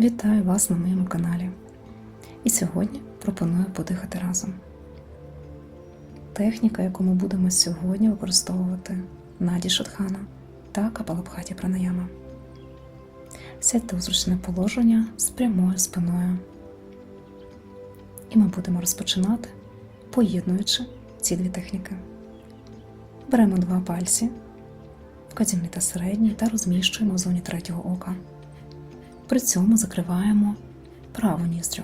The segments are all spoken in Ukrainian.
Вітаю вас на моєму каналі. І сьогодні пропоную подихати разом. Техніка, яку ми будемо сьогодні використовувати Наді Шатхана та Капалабхаті Пранаяма. Сядьте у зручне положення з прямою спиною. І ми будемо розпочинати, поєднуючи ці дві техніки. Беремо два пальці, вказівний та середній, та розміщуємо в зоні третього ока. При цьому закриваємо праву ніздрю.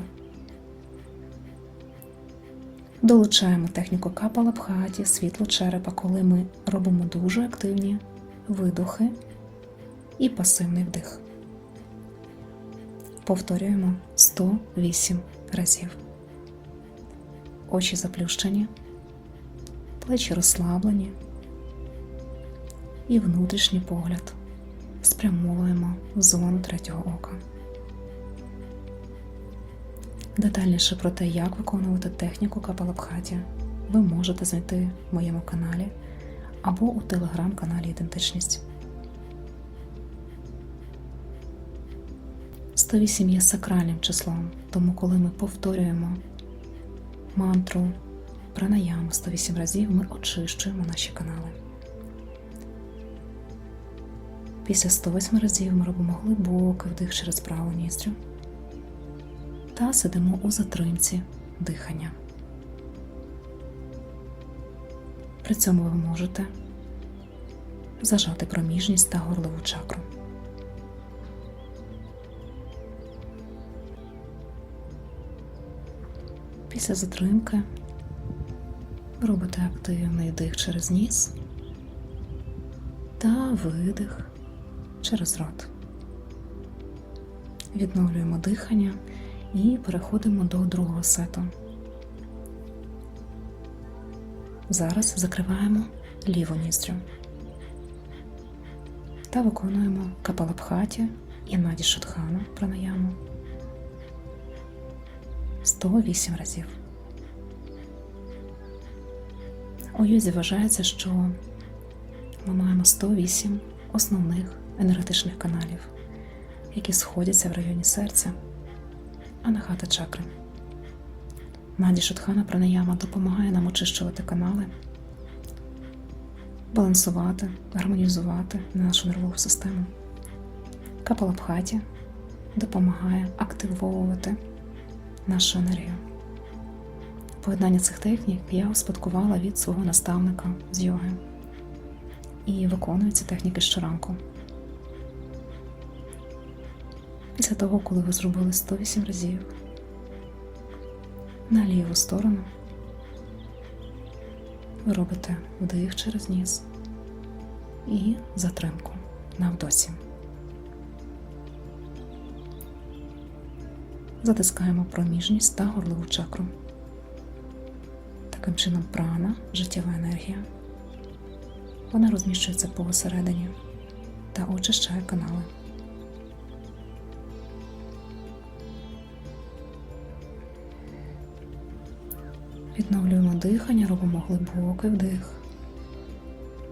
Долучаємо техніку капалабхаті, світло черепа, коли ми робимо дуже активні видохи і пасивний вдих. Повторюємо 108 разів. Очі заплющені, плечі розслаблені і внутрішній погляд спрямовуємо в зону третього ока. Детальніше про те, як виконувати техніку капалабхаті, ви можете знайти в моєму каналі або у телеграм-каналі Ідентичність. 108 є сакральним числом, тому коли ми повторюємо мантру пранаяму 108 разів, ми очищуємо наші канали. Після 108 разів ми робимо глибокий вдих через праву ніздрю та сидимо у затримці дихання. При цьому ви можете зажати проміжність та горлову чакру. Після затримки робите активний дих через ніс та видих через рот. Відновлюємо дихання і переходимо до другого сету. Зараз закриваємо ліву ніздрю та виконуємо капалабхаті і наді шатхану пранаяму 108 разів. У йозі вважається, що ми маємо 108 основних енергетичних каналів, які сходяться в районі серця, анахата чакри. Наді Шутхана Пранаяма допомагає нам очищувати канали, балансувати, гармонізувати нашу нервову систему. Капалабхаті допомагає активовувати нашу енергію. Поєднання цих технік я успадкувала від свого наставника з йоги і виконую ці техніки щоранку. Після того, коли ви зробили 108 разів на ліву сторону, ви робите вдих через ніс і затримку на вдосі. Затискаємо проміжність та горлову чакру. Таким чином прана, життєва енергія. Вона розміщується посередині та очищає канали. Відновлюємо дихання, робимо глибокий вдих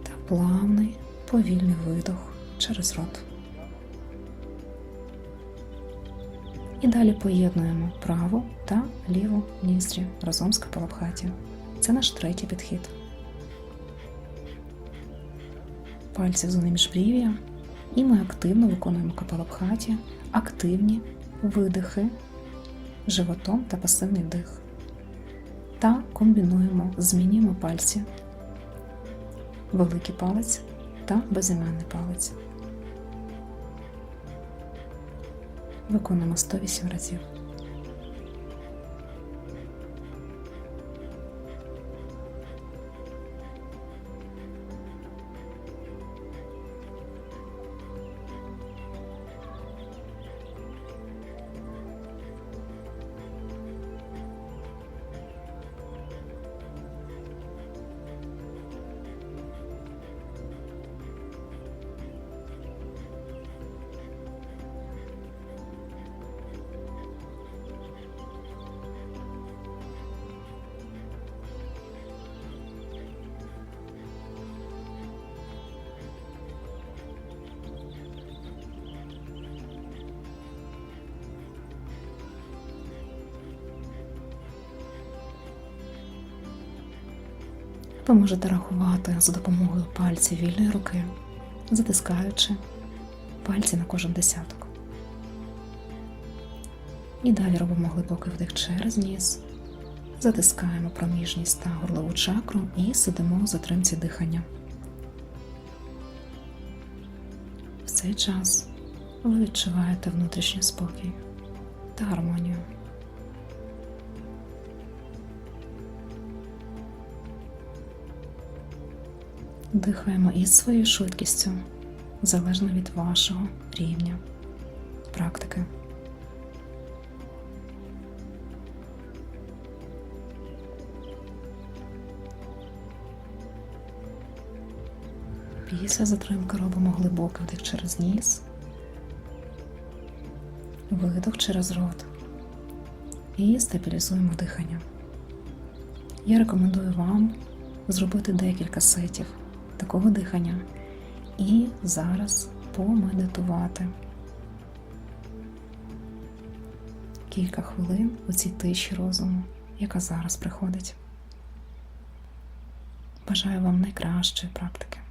та плавний, повільний видох через рот. І далі поєднуємо праву та ліву ніздрі разом з капалабхаті. Це наш третій підхід. Пальці зоні міжбрів'я. І ми активно виконуємо капалабхаті, активні видихи животом та пасивний вдих та комбінуємо, змінюємо пальці, великий палець та безіменний палець. Виконуємо 108 разів. Ви можете рахувати за допомогою пальців вільної руки, затискаючи пальці на кожен десяток. І далі робимо глибокий вдих через ніс, затискаємо проміжність та горлову чакру і сидимо у затримці дихання. В цей час ви відчуваєте внутрішній спокій та гармонію. Дихаємо із своєю швидкістю, залежно від вашого рівня практики. Після затримки робимо глибокий вдих через ніс, видох через рот і стабілізуємо дихання. Я рекомендую вам зробити декілька сетів такого дихання і зараз помедитувати. Кілька хвилин у цій тиші розуму, яка зараз приходить. Бажаю вам найкращої практики.